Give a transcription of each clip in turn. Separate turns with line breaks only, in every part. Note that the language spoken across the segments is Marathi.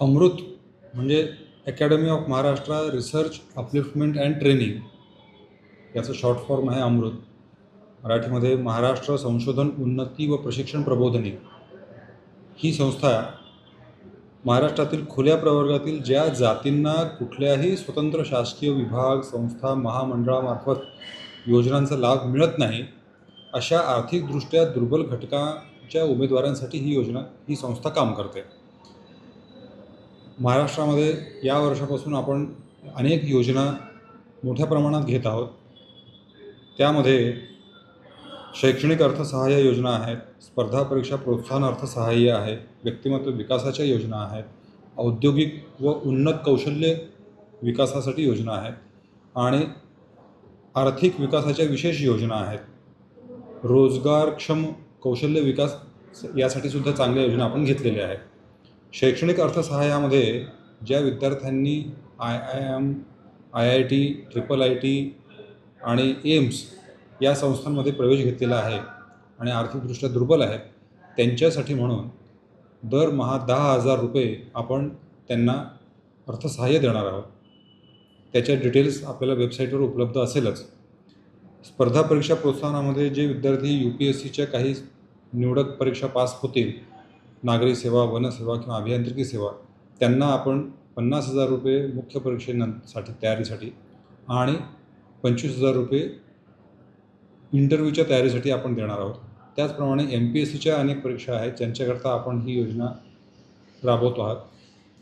अमृत म्हणजे academy of Maharashtra research upliftment and training याचं शॉर्ट फॉर्म आहे अमृत. मराठीमध्ये महाराष्ट्र संशोधन उन्नती व प्रशिक्षण प्रबोधनी. ही संस्था महाराष्ट्रातील खुल्या प्रवर्गातील ज्या जातींना कुठल्याही स्वतंत्र शासकीय विभाग संस्था महामंडळामार्फत योजनांचा लाभ मिळत नाही अशा आर्थिकदृष्ट्या दुर्बल घटकाच्या उमेदवारांसाठी ही योजना ही संस्था काम करते. महाराष्ट्रामध्ये या वर्षापासून आपण अनेक योजना मोठ्या प्रमाणात घेत आहोत. त्यामध्ये शैक्षणिक अर्थसहाय्य योजना आहेत स्पर्धा परीक्षा प्रोत्साहन अर्थसहाय्य आहे व्यक्तिमत्व विकासाच्या योजना आहेत औद्योगिक व उन्नत कौशल्य विकासासाठी योजना आहेत आणि आर्थिक विकासाच्या विशेष योजना आहेत. रोजगारक्षम कौशल्य विकास यासाठी सुद्धा चांगल्या योजना आपण घेतलेल्या आहेत. शैक्षणिक अर्थसहाय्यामध्ये ज्या विद्यार्थ्यांनी I I M I I T triple I T आणि एम्स या संस्थांमध्ये प्रवेश घेतलेला आहे आणि आर्थिकदृष्ट्या दुर्बल आहेत त्यांच्यासाठी म्हणून दरमहा दहा हजार रुपये आपण त्यांना अर्थसहाय्य देणार आहोत. त्याच्या डिटेल्स आपल्याला वेबसाईटवर उपलब्ध असेलच. स्पर्धा परीक्षा प्रोत्साहनामध्ये जे विद्यार्थी यू पी एस सीच्या काही निवडक परीक्षा पास होतील नागरी सेवा वनसेवा किंवा अभियांत्रिकी सेवा त्यांना आपण पन्नास हजार रुपये मुख्य परीक्षेनंसाठी तयारीसाठी आणि पंचवीस हजार रुपये इंटरव्ह्यूच्या तयारीसाठी आपण देणार आहोत. त्याचप्रमाणे एम पी एस सीच्या अनेक परीक्षा आहेत ज्यांच्याकरता आपण ही योजना राबवतो आहात.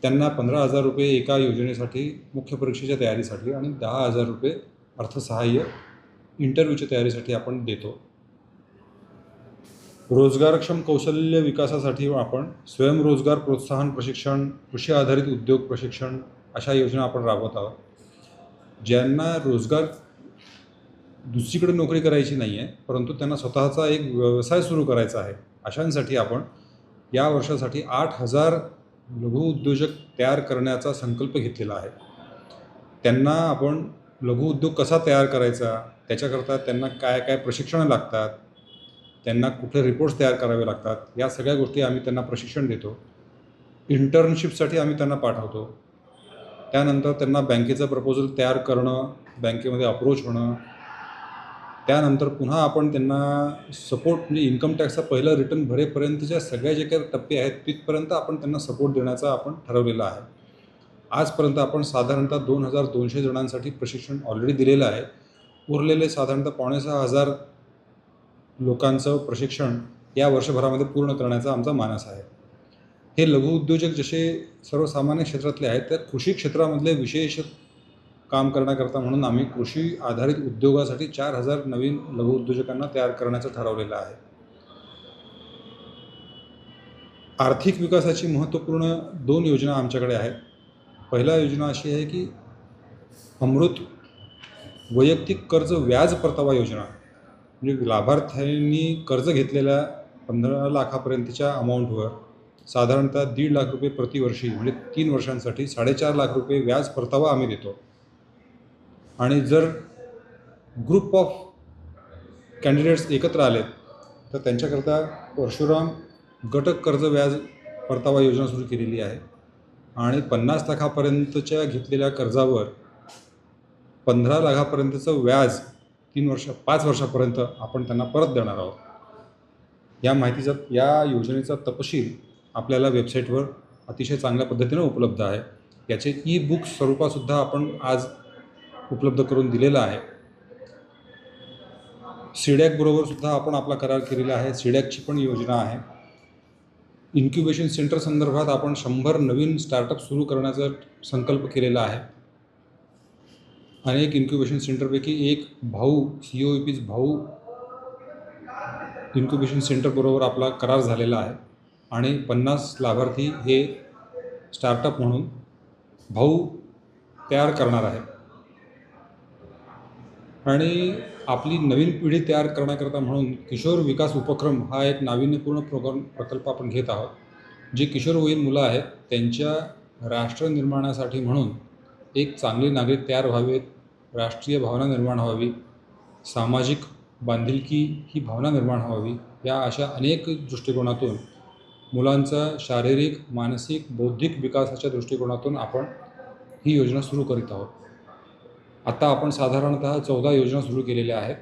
त्यांना पंधरा हजार रुपये एका योजनेसाठी मुख्य परीक्षेच्या तयारीसाठी आणि दहा हजार रुपये अर्थसहाय्य इंटरव्ह्यूच्या तयारीसाठी आपण देतो. रोजगारक्षम कौशल्य विकासासाठी आपण स्वयंरोजगार प्रोत्साहन प्रशिक्षण कृषी आधारित उद्योग प्रशिक्षण अशा योजना आपण राबवत आहोत. ज्यांना रोजगार दुसरीकडे नोकरी करायची नाही आहे परंतु त्यांना स्वतःचा एक व्यवसाय सुरू करायचा आहे अशांसाठी आपण या वर्षासाठी आठ हजार लघुउद्योजक तयार करण्याचा संकल्प घेतलेला आहे. त्यांना आपण लघुउद्योग कसा तयार करायचा त्याच्याकरता त्यांना काय काय प्रशिक्षणं लागतात त्यांना कुठले रिपोर्ट्स तयार करावे लागतात या सगळ्या गोष्टी आम्ही त्यांना प्रशिक्षण देतो. इंटर्नशिपसाठी आम्ही त्यांना पाठवतो. त्यानंतर त्यांना बँकेचं प्रपोजल तयार करणं बँकेमध्ये अप्रोच होणं. त्यानंतर पुन्हा आपण त्यांना सपोर्ट म्हणजे इन्कम टॅक्सचा पहिलं रिटर्न भरेपर्यंतच्या सगळ्या जे काही टप्पे आहेत तिथपर्यंत आपण त्यांना सपोर्ट देण्याचा आपण ठरवलेला आहे. आजपर्यंत आपण साधारणतः दोन हजार दोनशे जणांसाठी प्रशिक्षण ऑलरेडी दिलेलं आहे. उरलेले साधारणतः पावणे सहा हजार लोकांचं प्रशिक्षण या वर्षभरामध्ये पूर्ण करण्याचा आमचा मानस आहे. हे लघुउद्योजक जसे सर्वसामान्य क्षेत्रातले आहेत तर कृषी क्षेत्रामधले विशेष काम करण्याकरता म्हणून आम्ही कृषी आधारित उद्योगासाठी चार हजार नवीन लघुउद्योजकांना तयार करण्याचं ठरवलेलं आहे. आर्थिक विकासाची महत्त्वपूर्ण दोन योजना आमच्याकडे आहेत. पहिला योजना अशी आहे की अमृत वैयक्तिक कर्ज व्याज परतावा योजना. म्हणजे लाभार्थ्यांनी कर्ज घेतलेल्या पंधरा लाखापर्यंतच्या अमाऊंटवर साधारणतः दीड लाख रुपये प्रतिवर्षी म्हणजे तीन वर्षांसाठी साडेचार लाख रुपये व्याज परतावा आम्ही देतो. आणि जर ग्रुप ऑफ कॅन्डिडेट्स एकत्र आलेत तर त्यांच्याकरता परशुराम घटक कर्ज व्याज परतावा योजना सुरू केलेली आहे. आणि पन्नास लाखापर्यंतच्या घेतलेल्या कर्जावर पंधरा लाखापर्यंतचं व्याज तीन वर्ष पाच वर्षापर्यंत आपण त्यांना परत देणार आहोत. या माहितीचा या योजनेचा तपशील आपल्याला वेबसाईटवर अतिशय चांगल्या पद्धतीनं उपलब्ध आहे. याचे ई बुक स्वरूपातसुद्धा आपण आज उपलब्ध करून दिलेलं आहे. सिडॅकबरोबरसुद्धा आपण आपला करार केलेला आहे. सिडॅकची पण योजना आहे. इन्क्युबेशन सेंटर संदर्भात आपण शंभर नवीन स्टार्टअप सुरू करण्याचा संकल्प केलेला आहे. अनेक इन्क्युबेशन सेंटरपैकी एक भाऊ सी ओ पीज भाऊ इन्क्युबेशन सेंटरबरोबर आपला करार झालेला आहे. आणि पन्नास लाभार्थी हे स्टार्टअप म्हणून भाऊ तयार करणार आहे आणि आपली नवीन पिढी तयार करण्याकरता म्हणून किशोर विकास उपक्रम हा एक नाविन्यपूर्ण प्रोग्राम प्रकल्प आपण घेत आहोत. जे किशोरवयीन मुलं आहेत त्यांच्या राष्ट्र निर्माणासाठी म्हणून एक चांगले नागरिक तयार व्हावेत. राष्ट्रीय भावना निर्माण व्हावी. सामाजिक बांधिलकी ही भावना निर्माण व्हावी या अशा अनेक दृष्टिकोनातून मुलांचा शारीरिक मानसिक बौद्धिक विकासाच्या दृष्टिकोनातून आपण ही योजना सुरू करीत आहोत. आता आपण साधारणतः चौदा योजना सुरू केलेल्या आहेत.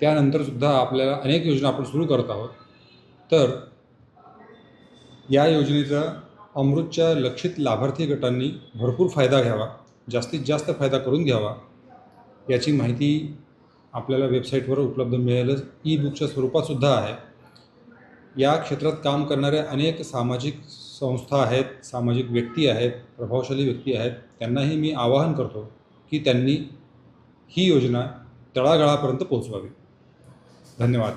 त्यानंतरसुद्धा आपल्याला अनेक योजना आपण सुरू करत आहोत. तर या योजनेचा अमृतच्या लक्षित लाभार्थी गटांनी भरपूर फायदा घ्यावा जास्तीत जास्त फायदा करून घ्यावा. याची माहिती आपल्याला वेबसाईटवर उपलब्ध मिळेलच. ई बुकच्या स्वरूपातसुद्धा आहे. या क्षेत्रात काम करणाऱ्या अनेक सामाजिक संस्था आहेत सामाजिक व्यक्ती आहेत प्रभावशाली व्यक्ती आहेत. त्यांनाही मी आवाहन करतो की त्यांनी ही योजना तळागाळापर्यंत पोहोचवावी. धन्यवाद.